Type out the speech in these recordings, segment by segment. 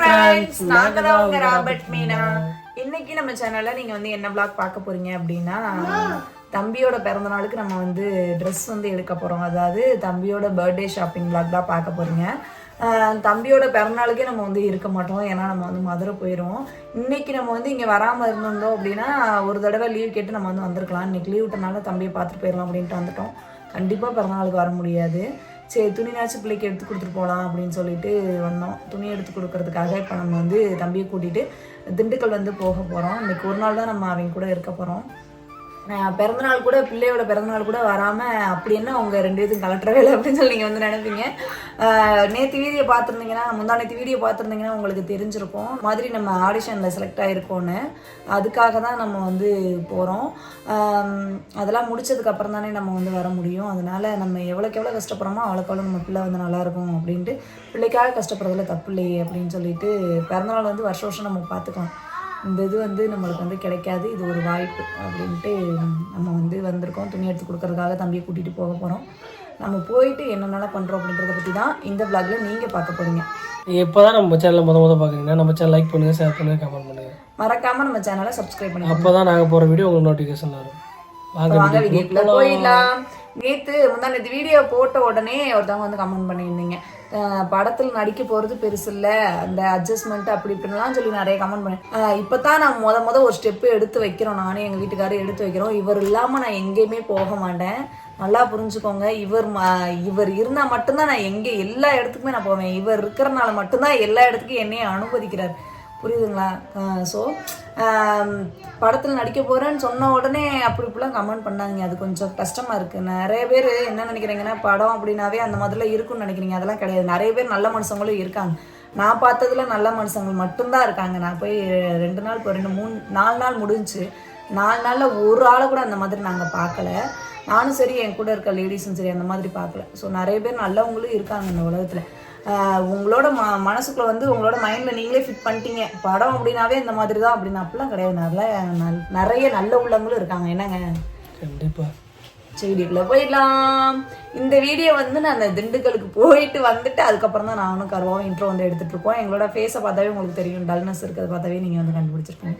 Hi friends நாங்க தான் உங்க ராபர்ட் மீனா இன்னைக்கு நம்ம சேனல்ல நீங்க வந்து என்ன vlog பார்க்க போறீங்க அப்படின்னா தம்பியோட பிறந்த நாளுக்கு நம்ம வந்து ட்ரெஸ் வந்து எடுக்க போறோம். அதாவது தம்பியோட பர்த்டே ஷாப்பிங் vlog தான் பார்க்க போறீங்க. தம்பியோட பிறந்தநாளுக்கே நம்ம வந்து இருக்க மாட்டோம். ஏன்னா நம்ம வந்து மதுரை போயிடுவோம் இன்னைக்கு நம்ம வந்து இங்கே வராமல் இருந்திருந்தோம் அப்படின்னா ஒரு தடவை லீவ் கேட்டு நம்ம வந்து வந்திருக்கலாம். இன்னைக்கு லீவ் விட்டனால தம்பியை பார்த்துட்டு போயிடலாம் அப்படின்ட்டு வந்துட்டோம். கண்டிப்பாக பிறந்தநாளுக்கு வர முடியாது. சரி துணினாச்சும் பிள்ளைக்கு எடுத்து கொடுத்துட்டு போகலாம் அப்படின்னு சொல்லிட்டு வந்தோம். துணி எடுத்து கொடுக்கறதுக்காக இப்போ நம்ம வந்து தம்பியை கூட்டிகிட்டு திண்டுக்கல் வந்து போக போகிறோம் இன்றைக்கி ஒரு நாள் தான் நம்ம அவங்க கூட இருக்க போகிறோம் பிறந்தநாள் கூட பிள்ளையோட பிறந்தநாள் கூட வராமல் அப்படி என்ன அவங்க ரெண்டு பேரும் கலட்டுறவே இல்லை அப்படின்னு சொல்லி நீங்கள் வந்து நினைப்பீங்க. நேற்று வீடியோ பார்த்துருந்தீங்கன்னா முந்தா நேற்று வீடியோ பார்த்துருந்தீங்கன்னா உங்களுக்கு தெரிஞ்சிருக்கும். மாதிரி நம்ம ஆடிஷனில் செலக்ட் ஆகிருக்கோன்னு அதுக்காக தான் நம்ம வந்து போகிறோம் அதெல்லாம் முடிச்சதுக்கப்புறம் தானே நம்ம வந்து வர முடியும். அதனால் நம்ம எவ்வளோக்கு எவ்வளோ கஷ்டப்படுறோமோ அவ்வளோக்கு அவ்வளோ நம்ம பிள்ளை வந்து நல்லாயிருக்கும் அப்படின்ட்டு பிள்ளைக்காக கஷ்டப்படுறதுல தப்பு இல்லையே அப்படின்னு சொல்லிட்டு பிறந்தநாள் வந்து வருஷ வருஷம் நம்ம பார்த்துக்கலாம். இந்த இது வந்து நம்மளுக்கு வந்து கிடைக்காது. இது ஒரு வாய்ப்பு அப்படின்ட்டு நம்ம வந்து வந்திருக்கோம். துணி எடுத்து கொடுக்கறதுக்காக தம்பியை கூட்டிகிட்டு போக போகிறோம் நம்ம போயிட்டு என்னென்னலாம் பண்ணுறோம் அப்படின்றத பற்றி தான் இந்த vlogல நீங்கள் பார்க்க போகிறீங்க இப்போ தான் நம்ம சேனலை முத முத பார்க்குறீங்கன்னா நம்ம சேனல் லைக் பண்ணுங்கள் ஷேர் பண்ணுங்கள் கமெண்ட் பண்ணுங்கள் மறக்காமல் நம்ம சேனலை சப்ஸ்கிரைப் பண்ணி அப்போ தான் நாங்கள் போகிற வீடியோ உங்களுக்கு நோட்டிஃபிகேஷன் வரும். வாங்க வீடியோக்குள்ள போயிடலாம். நேற்று வீடியோ போட்ட உடனே ஒருத்தவங்க வந்து கமெண்ட் பண்ணியிருந்தீங்க. படத்தில் நடிக்க போகிறது பெருசு இல்லை. அந்த அட்ஜஸ்ட்மெண்ட் அப்படி இப்படின்லாம் சொல்லி நிறைய கமெண்ட் பண்ணேன். இப்போ தான் நான் முத முத ஒரு ஸ்டெப்பு எடுத்து வைக்கிறோம். நானே எங்கள் வீட்டுக்காரரும் எடுத்து வைக்கிறோம். இவர் இல்லாமல் நான் எங்கேயுமே போக மாட்டேன். நல்லா புரிஞ்சுக்கோங்க. இவர் ம- இவர் இருந்தால் மட்டும்தான் நான் எங்கே எல்லா இடத்துக்குமே நான் போவேன். இவர் இருக்கிறனால மட்டும்தான் எல்லா இடத்துக்கும் என்னையை அனுமதிக்கிறார். புரியுதுங்களா? ஸோ படத்தில் நடிக்க போகிறேன்னு சொன்ன உடனே அப்படி இப்படிலாம் கமெண்ட் பண்ணாங்க அது கொஞ்சம் கஷ்டமாக இருக்குது நிறைய பேர் என்ன நினைக்கிறீங்கன்னா படம் அப்படின்னாவே அந்த மாதிரிலாம் இருக்குன்னு நினைக்கிறீங்க. அதெல்லாம் கிடையாது. நிறைய பேர் நல்ல மனுஷங்களும் இருக்காங்க. நான் பார்த்ததுல நல்ல மனுஷங்கள் மட்டும்தான் இருக்காங்க. நான் போய் ரெண்டு நாள் இப்போ ரெண்டு மூணு நாலு நாள் முடிஞ்சுச்சு நாலு நாளில் ஒரு ஆளை கூட அந்த மாதிரி நாங்கள் பார்க்கல. நானும் சரி என் கூட இருக்க லேடிஸும் சரி அந்த மாதிரி பார்க்கல. ஸோ நிறைய பேர் நல்லவங்களும் இருக்காங்க இந்த உலகத்தில். உங்களோட ம மனசுக்குள்ள வந்து உங்களோட மைண்டில் நீங்களே ஃபிட் பண்ணிட்டீங்க. படம் அப்படின்னாவே இந்த மாதிரி தான் அப்படின்னு அப்படிலாம் கிடையாது. நல்ல நல்- நிறைய நல்ல உள்ளவங்களும் இருக்காங்க. என்னங்க? கண்டிப்பாக செடிக்குள்ளே போயிடலாம். இந்த வீடியோ வந்து நான் அந்த திண்டுக்கலுக்கு போயிட்டு வந்துட்டு அதுக்கப்புறம் தான் நானும் கருவாவும் இன்ட்ரோ வந்து எடுத்துட்டு இருக்கோம். எங்களோட ஃபேஸை பார்த்தாவே உங்களுக்கு தெரியும். டல்னஸ் இருக்கிறத பார்த்தாவே நீங்கள் வந்து கண்டுபிடிச்சிருக்கீங்க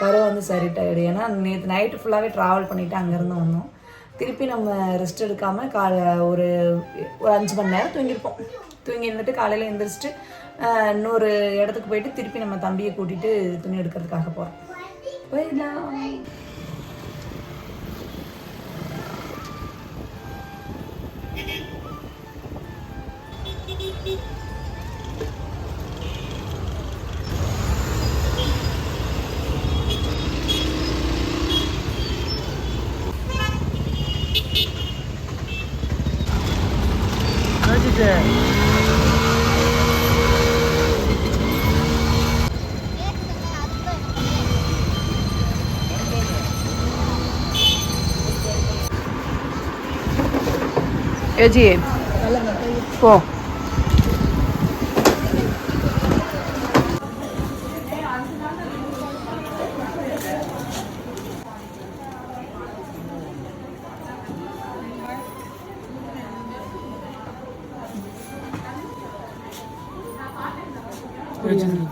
கருவா வந்து சரி டயர்டு ஏன்னா நேற்று நைட்டு ஃபுல்லாகவே ட்ராவல் பண்ணிட்டு அங்கேருந்து வந்தோம். திருப்பி நம்ம ரெஸ்ட் எடுக்காமல் காலை ஒரு ஒரு அஞ்சு மணி நேரம் தூங்கியிருப்போம். தூங்கி இருந்துட்டு காலையில் எழுந்திரிச்சிட்டு இன்னொரு இடத்துக்கு போயிட்டு திருப்பி நம்ம தம்பியை கூட்டிட்டு துணி எடுக்கிறதுக்காக போகிறோம் போயிடலாம். ஏஜி. போ.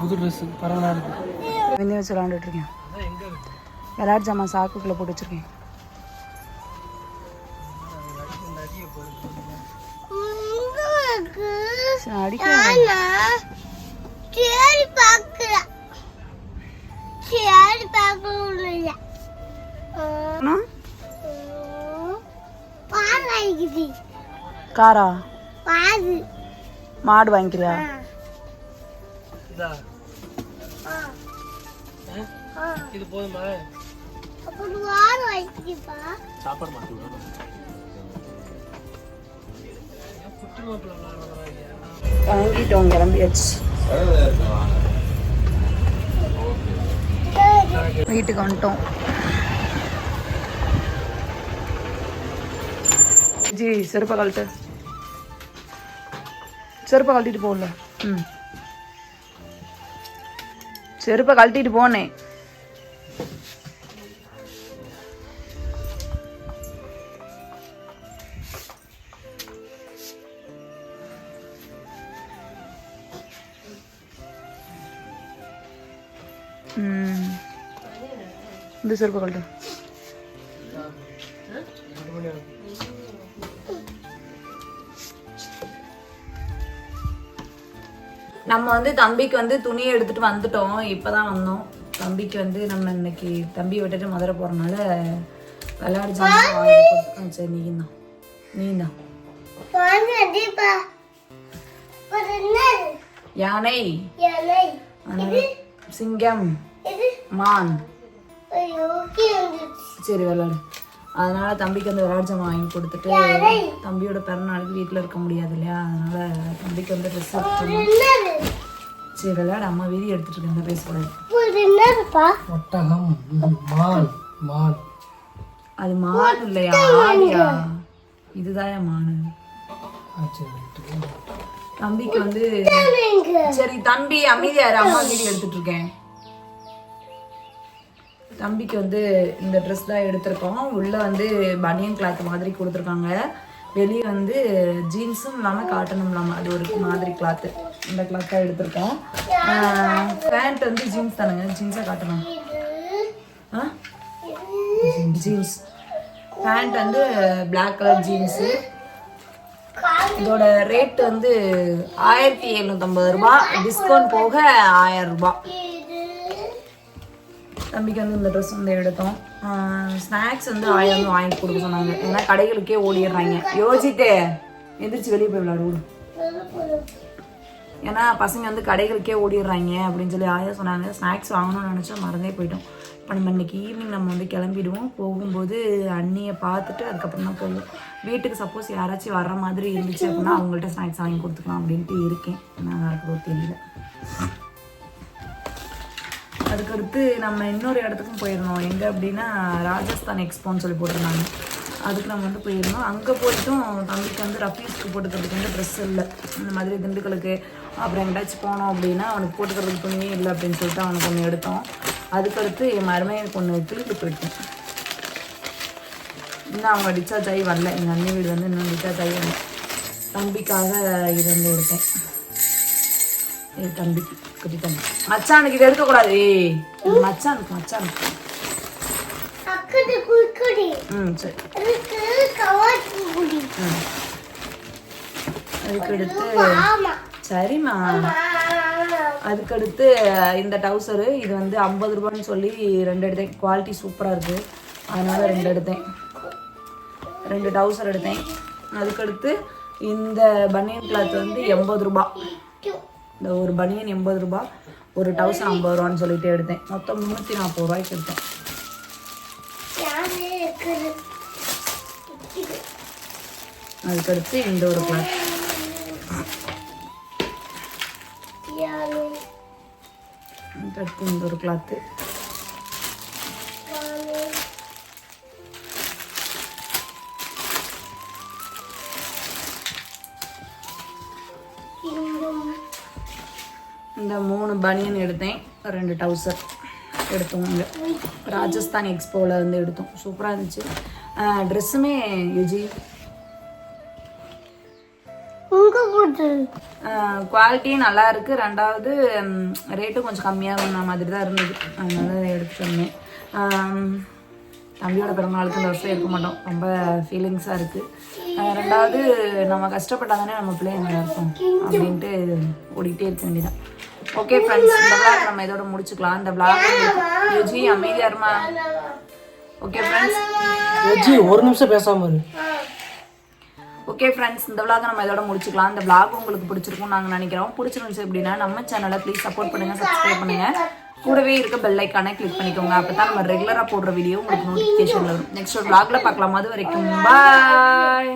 புது ட்ரெஸ் பரவாயில்ல. வச்சு விளாண்டுட்டு இருக்கேன். விளையாட்டு ஜாமான் சாக்குக்குள்ளே போட்டு வச்சிருக்கேன். சரி, பார்க்கலாம் சரி பார்க்கல பால் வாங்கிக்குது. காரா? மாடு வாங்கிக்கிறியா? இதா? இது போதுமா? சாப்பாடு மாட்டி விளாடுறதா வாங்கிட்டோம் கிளம்பியாச்சு. வீட்டுக்கு வந்துட்டோம். ஜி செருப்பை கழட்டு. செருப்பை கழட்டிட்டு போகல. ம். செருப்பை கழட்டிட்டு போனேன். இந்த செருப்பு கழட்டு. நம்ம வந்து தம்பிக்கு வந்து துணியை எடுத்துட்டு வந்துட்டோம். இப்பதான் வந்தோம். தம்பிக்கு வந்து நம்ம இன்னைக்கு தம்பியை விட்டுட்டு மதுரை போறனால விளையாடு சரி நீ தான் நீ தான் யானை சிங்கம். மான். சரி விளையாடு. அதனால தம்பிக்கு வந்து விளையாடு ஜாமான் வாங்கி கொடுத்துட்டு தம்பியோட பிறநாளுக்கு வீட்டில் இருக்க முடியாது இல்லையா? அதனால தம்பிக்கு வந்து ட்ரெஸ் என்னது? சரி விளையாடு. அம்மா வீதி எடுத்துட்டு இருக்கேன் பேசக்கூடாது ஒரு என்னதுப்பா? ஒட்டகம் ம், மான் மான். அது மான் இல்லையா? ஆடியா இதுதான் மானு. தம்பிக்கு வந்து சரி தம்பி அமைதியாரு அம்மா வீடியோ எடுத்துட்டு இருக்கேன். தம்பிக்கு வந்து இந்த ட்ரெஸ் தான் எடுத்திருக்கோம். உள்ளே வந்து பனியன் கிளாத் மாதிரி கொடுத்துருக்காங்க. வெளியே வந்து ஜீன்ஸும் இல்லாமல் காட்டனும் இல்லாமல் அது ஒரு மாதிரி கிளாத்து இந்த கிளாத் தான் எடுத்திருக்கோம். பேண்ட் வந்து ஜீன்ஸ் தானுங்க. ஜீன்ஸாக காட்டணும் ஆ? ஜீன்ஸ் பேண்ட் வந்து பிளாக் கலர் ஜீன்ஸு இதோட ரேட் வந்து ஆயிரத்தி எழுநூத்தம்பது ரூபா. டிஸ்கவுண்ட் போக ஆயிரம் ரூபாய் தம்பிக்கு வந்து இந்த ட்ரெஸ் வந்து எடுத்தோம். ஸ்நாக்ஸ் வந்து ஆயிரம் வந்து வாங்கி கொடுக்க சொன்னாங்க. ஏன்னா கடைகளுக்கே ஓடிடுறாங்க. யோசிட்டு எந்திரிச்சு வெளியே போய் விளையாடு. ஏன்னா பசங்க வந்து கடைகளுக்கே ஓடிடுறாங்க அப்படின்னு சொல்லி ஆயா சொன்னாங்க. ஸ்நாக்ஸ் வாங்கணும்னு நினச்சா மறந்தே போயிட்டோம். இப்போ நம்ம இன்னைக்கு ஈவினிங் நம்ம வந்து கிளம்பிடுவோம். போகும்போது அண்ணியை பார்த்துட்டு அதுக்கப்புறம் தான் போவோம். வீட்டுக்கு சப்போஸ் யாராச்சும் வர்ற மாதிரி இருந்துச்சு அப்படின்னா அவங்கள்ட்ட ஸ்நாக்ஸ் வாங்கி கொடுத்துக்கலாம் அப்படின்ட்டு இருக்கேன். நான் நடக்கிறதோ தெரியல. அதுக்கடுத்து நம்ம இன்னொரு இடத்துக்கும் போயிருந்தோம். எங்கே அப்படின்னா ராஜஸ்தான் எக்ஸ்போன்னு சொல்லி போட்டிருந்தாங்க. அதுக்கு நம்ம வந்து போயிருந்தோம். அங்கே போயிட்டும் தம்பிக்கு வந்து ரஃபீஸ்க்கு போட்டுக்கிறதுக்கு வந்து ட்ரெஸ் இல்லை. இந்த மாதிரி திண்டுக்கலுக்கு அப்புறம் எங்கேயாச்சும் போனோம் அப்படின்னா அவனுக்கு போட்டுக்கிறதுக்கு துணியே இல்லை அப்படின்னு சொல்லிட்டு அவனுக்கு ஒன்று எடுத்தோம். அதுக்கடுத்து என் மருமையனுக்கு ஒன்று கிழிட்டு போயிட்டோம் இன்னும் அவங்க டிஸ்சார்ஜ் ஆகி வரல. எங்கள் அண்ணன் வீடு வந்து இன்னும் டிஸ்சார்ஜ் ஆகி வரல. தம்பிக்காக இது வந்து எடுத்தேன். ஏ தம்பிக்கு குட்டி தம்பி. மச்சானுக்கு இது எடுக்கக்கூடாது. ஏய் மச்சானுக்கு மச்சானுக்கு. ம் சரி. அதுக்கு கவாச்சி குடி. ம். அதுக்கு அடுத்து ஆமா சரிம்மா. அதுக்கடுத்து இந்த டவுசரு இது வந்து ஐம்பது ரூபான்னு சொல்லி ரெண்டு எடுத்தேன். குவாலிட்டி சூப்பராக இருக்குது அதனால ரெண்டு எடுத்தேன். ரெண்டு டவுசர் எடுத்தேன். அதுக்கடுத்து இந்த பனியன் கிளாத் வந்து எண்பது ரூபா. இந்த ஒரு பனியன் எண்பது ரூபா ஒரு டவுசர் ஐம்பது ரூபான்னு சொல்லிட்டு எடுத்தேன். மொத்தம் முந்நூற்றி நாற்பது ரூபாய்க்கு எடுத்தேன். அதுக்கடுத்து இந்த ஒரு கிளாத் யாரு அதுக்கடுத்து இந்த ஒரு கிளாத்து பனியன் எடுத்தேன். ரெண்டு டவுசர் எடுத்தோம் இங்கே ராஜஸ்தான் எக்ஸ்போவில் வந்து எடுத்தோம். சூப்பராக இருந்துச்சு. ட்ரெஸ்ஸுமே யுஜி. குவாலிட்டியும் நல்லா இருக்குது ரெண்டாவது ரேட்டும் கொஞ்சம் கம்மியாக இருந்த மாதிரி தான் இருந்தது. அதனால வந்தேன். ஆம், தம்பியோட பிறந்தநாளுக்கு இந்த வருஷம் இருக்க மாட்டோம். ரொம்ப ஃபீலிங்ஸாக இருக்குது ரெண்டாவது நம்ம கஷ்டப்பட்டா தானே நம்ம பிள்ளைங்க இருக்கும் அப்படின்ட்டு ஓடிட்டே இருக்க வேண்டியதான் ஓகே ஃப்ரெண்ட்ஸ் இந்த விளாக் நம்ம இதோட முடிச்சுக்கலாம். இந்த விளாக் யோஜி அமைதியா இருமா ஓகே ஃப்ரெண்ட்ஸ் யோஜி ஒரு நிமிஷம் பேசாம இரு. ஓகே ஃப்ரெண்ட்ஸ் இந்த vlog நம்ம இதோட முடிச்சுக்கலாம். இந்த vlog உங்களுக்கு பிடிச்சிருக்கும் நாங்கள் நினைக்கிறோம். பிடிச்சிருந்துச்சு அப்படின்னா நம்ம சேனலை ப்ளீஸ் சப்போர்ட் பண்ணுங்க சப்ஸ்கிரைப் பண்ணுங்க. கூடவே இருக்க பெல் ஐக்கானை கிளிக் பண்ணிக்கோங்க. அப்போ தான் நம்ம ரெகுலராக போடுற வீடியோ உங்களுக்கு நோட்டிஃபிகேஷன் வரும். நெக்ஸ்ட் ஒரு vlogல பார்க்கலாம். அது வரைக்கும் பாய்